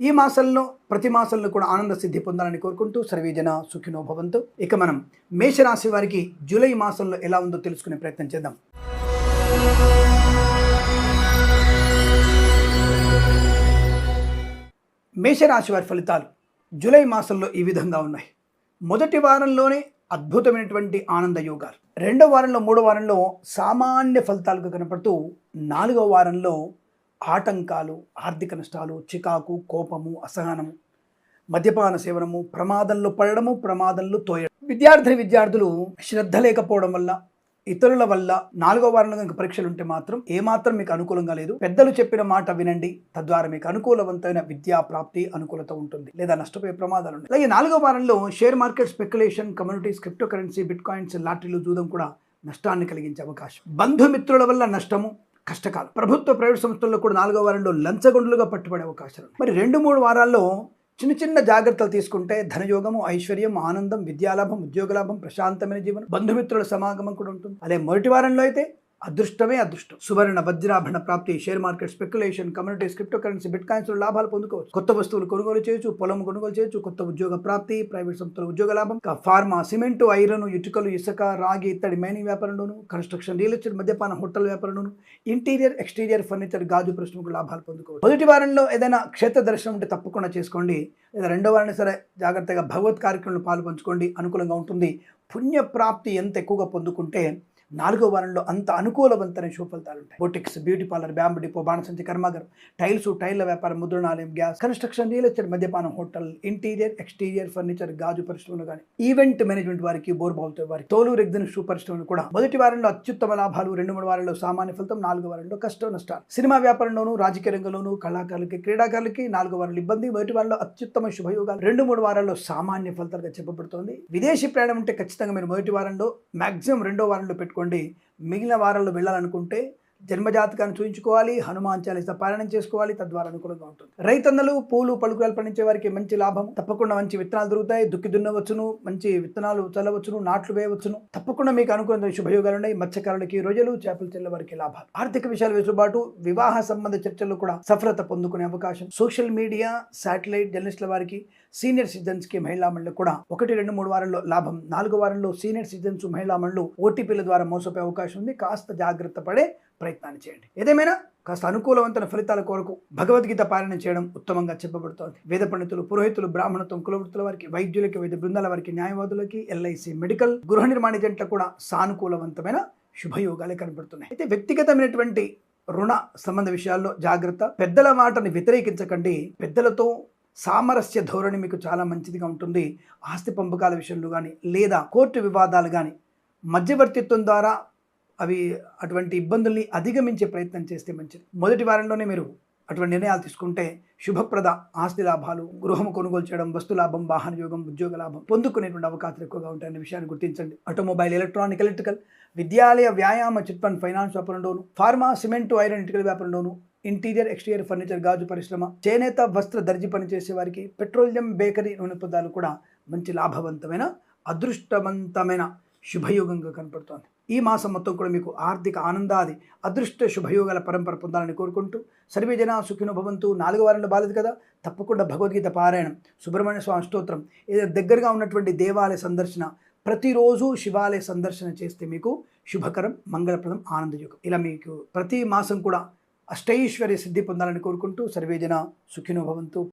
ఈ మాసంలో ప్రతి మాసంలో కూడా ఆనంద సిద్ధి పొందాలని కోరుకుంటూ సర్వేజన సుఖినో భవంతు. ఇక మనం మేషరాశి వారికి జూలై మాసంలో ఎలా ఉందో తెలుసుకునే ప్రయత్నం చేద్దాం. మేషరాశి వారి ఫలితాలు జూలై మాసంలో ఈ విధంగా ఉన్నాయి. మొదటి వారంలోనే అద్భుతమైనటువంటి ఆనంద యోగాలు. రెండో వారంలో మూడో వారంలో సామాన్య ఫలితాలుగా కనపడుతూ నాలుగో వారంలో ఆటంకాలు ఆర్థిక నష్టాలు చికాకు కోపము అసహనము మద్యపాన సేవనము ప్రమాదంలో పడడము ప్రమాదంలో తోయడం. విద్యార్థి విద్యార్థులు శ్రద్ధ లేకపోవడం వల్ల ఇతరుల వల్ల నాలుగో వారంలో కనుక పరీక్షలు ఉంటే మాత్రం ఏమాత్రం మీకు అనుకూలంగా లేదు. పెద్దలు చెప్పిన మాట వినండి. తద్వారా మీకు అనుకూలవంతమైన విద్యా ప్రాప్తి అనుకూలత ఉంటుంది లేదా నష్టపోయే ప్రమాదాలు ఉంటాయి. అలాగే నాలుగో వారంలో share market speculation communities crypto currency bitcoins లాటరీలు జూదం కూడా నష్టాన్ని కలిగించే అవకాశం. బంధుమిత్రుల వల్ల నష్టము కష్టకాలం. ప్రభుత్వ ప్రైవేట్ సంస్థల్లో కూడా నాలుగో వారంలో లంచగొండలుగా పట్టుబడే అవకాశాలు మరి రెండు మూడు వారాల్లో చిన్న చిన్న జాగ్రత్తలు తీసుకుంటే ధనయోగము ఐశ్వర్యం ఆనందం విద్యాలాభం ఉద్యోగలాభం ప్రశాంతమైన జీవనం బంధుమిత్రుల సమాగమం కూడా ఉంటుంది. అదే మొదటి వారంలో అయితే అదృష్టమే అదృష్టం. సువర్ణ వజ్రాభరణ ప్రాప్తి share market speculation communities crypto currency bitcoins లాభాలు పొందుకోవచ్చు. కొత్త వస్తువులు కొనుగోలు చేయొచ్చు పొలం కొనుగోలు చేయొచ్చు కొత్త ఉద్యోగ ప్రాప్తి ప్రైవేట్ సంస్థల ఉద్యోగ లాభం. ఫార్మా సిమెంటు ఐరన్ ఇటుకలు ఇసుక రాగి ఇత్తడి మైనింగ్ వ్యాపారంలోను కన్స్ట్రక్షన్ రియల్ ఎస్టేట్ మద్యపాన హోటల్ వ్యాపారంలోను ఇంటీరియర్ ఎక్స్టీరియర్ ఫర్నిచర్ గాజు పరిశ్రమకు లాభాలు పొందుకోవచ్చు. మొదటి వారంలో ఏదైనా క్షేత్ర దర్శనం ఉంటే తప్పకుండా చేసుకోండి. లేదా రెండో వారాన్ని సరే జాగ్రత్తగా భగవత్ కార్యక్రమంలో పాల్పంచుకోండి. అనుకూలంగా ఉంటుంది. పుణ్యప్రాప్తి ఎంత ఎక్కువగా పొందుకుంటే నాలుగో వారంలో అంత అనుకూలవంతమైన శుభ ఫలితాలు ఉంటాయి. Boutiques beauty parlour bamboo depot బాణసంచి కర్మాగారం టైల్స్ టైల్ల వ్యాపారం ముద్రణాలయం గ్యాస్ కన్స్ట్రక్షన్ రియల్ ఎస్టేట్ మద్యపానం హోటల్ ఇంటీరియర్ ఎక్స్టీరియర్ ఫర్నిచర్ గాజు పరిశ్రమలు కానీ ఈవెంట్ మేనేజ్మెంట్ వారికి బోర్బావుతో వారికి తోలు రెగ్దిన షూ పరిశ్రమలు కూడా. మొదటి వారంలో అత్యుత్తమ లాభాలు రెండు మూడు వారాల్లో సామాన్య ఫలితం నాలుగో వారంలో కష్టం నష్టాలు. సినిమా వ్యాపారంలోనూ రాజకీయ రంగంలోనూ కళాకారులకి క్రీడాకారులకి నాలుగో వారంలో ఇబ్బంది మొదటి వారంలో అత్యుత్తమ శుభయోగాలు రెండు మూడు వారాల్లో సామాన్య ఫలితాలుగా చెప్పబడుతోంది. విదేశీ ప్రయాణం ఉంటే ఖచ్చితంగా మీరు మొదటి వారంలో మాక్సిమం రెండో వారంలో పెట్టుకోండి. మిగిలిన వారాల్లో వెళ్ళాలనుకుంటే జన్మజాతకాన్ని చూయించుకోవాలి హనుమాన్ చాలీస పారాయణం చేసుకోవాలి తద్వారా అనుకూలంగా ఉంటుంది. రైతన్నలు పూలు పలుకురాలు పండించే వారికి మంచి లాభం. తప్పకుండా మంచి విత్తనాలు దొరుకుతాయి. దుక్కి దున్నవచ్చును మంచి విత్తనాలు చల్లవచ్చును నాట్లు వేయవచ్చును. తప్పకుండా మీకు అనుకూలంగా శుభయోగాలు ఉన్నాయి. మత్స్యకారులకి రోజులు చేపలు చెల్ల వారికి లాభాలు. ఆర్థిక విషయాల వెసులుబాటు వివాహ సంబంధ చర్చల్లో కూడా సఫలత పొందుకునే అవకాశం. సోషల్ మీడియా శాటిలైట్ జర్నలిస్టుల వారికి సీనియర్ సిటిజన్స్కి మహిళా మండలి కూడా ఒకటి రెండు మూడు వారంలో లాభం. నాలుగు వారంలో సీనియర్ సిటిజన్స్ మహిళా మండలు ఓటీపీల ద్వారా మోసపోయే అవకాశం ఉంది. కాస్త జాగ్రత్త పడే ప్రయత్నాన్ని చేయండి. ఏదేమైనా కాస్త అనుకూలవంతమైన ఫలితాల కొరకు భగవద్గీత పాలన చేయడం ఉత్తమంగా చెప్పబడుతోంది. వేద పండితులు పురోహితులు బ్రాహ్మణత్వం కులవృత్తుల వారికి వైద్యులకి వైద్య బృందాల వారికి న్యాయవాదులకి ఎల్ఐసి మెడికల్ గృహ నిర్మాణ జంట కూడా సానుకూలవంతమైన శుభయోగాలే కనబడుతున్నాయి. అయితే వ్యక్తిగతమైనటువంటి రుణ సంబంధ విషయాల్లో జాగ్రత్త. పెద్దల మాటని వ్యతిరేకించకండి. పెద్దలతో సామరస్య ధోరణి మీకు చాలా మంచిదిగా ఉంటుంది. ఆస్తి పంపకాల విషయంలో కానీ లేదా కోర్టు వివాదాలు కానీ మధ్యవర్తిత్వం ద్వారా అవి అటువంటి ఇబ్బందుల్ని అధిగమించే ప్రయత్నం చేస్తే మంచిది. మొదటి వారంలోనే మీరు అటువంటి నిర్ణయాలు తీసుకుంటే శుభప్రద ఆస్తి లాభాలు గృహం కొనుగోలు చేయడం వస్తు లాభం వాహన యోగం ఉద్యోగ లాభం పొందుకునేటువంటి అవకాశాలు ఎక్కువగా ఉంటాయనే విషయాన్ని గుర్తించండి. ఆటోమొబైల్ ఎలక్ట్రానిక్ ఎలక్ట్రికల్ విద్యాలయ వ్యాయామ చిట్ ఫండ్ ఫైనాన్స్ వ్యాపారంలోను ఫార్మా సిమెంటు ఐరన్ ఇటుకల వ్యాపారంలోను ఇంటీరియర్ ఎక్స్టీరియర్ ఫర్నిచర్ గాజు పరిశ్రమ చేనేత వస్త్ర దర్జీ పనిచేసే వారికి పెట్రోలియం బేకరీ నూనె పదార్థాలు కూడా మంచి లాభవంతమైన అదృష్టవంతమైన శుభయోగంగా కనపడుతోంది. ఈ మాసం మొత్తం కూడా మీకు ఆర్థిక ఆనందాది అదృష్ట శుభయోగాల పరంపర పొందాలని కోరుకుంటూ సర్వే జన సుఖినో భవంతు. నాలుగు వారంలో బాలేదు కదా? తప్పకుండా భగవద్గీత పారాయణం. సుబ్రహ్మణ్య స్వామి స్తోత్రం. ఏదైనా దగ్గరగా ఉన్నటువంటి దేవాలయ సందర్శన. ప్రతిరోజు శివాలయ సందర్శన చేస్తే మీకు శుభకరం మంగళప్రదం ఆనందయోగం. ఇలా మీకు ప్రతి మాసం కూడా అష్టైశ్వర్య సిద్ధి పొందాలని కోరుకుంటూ సర్వేజన సుఖినో భవంతు.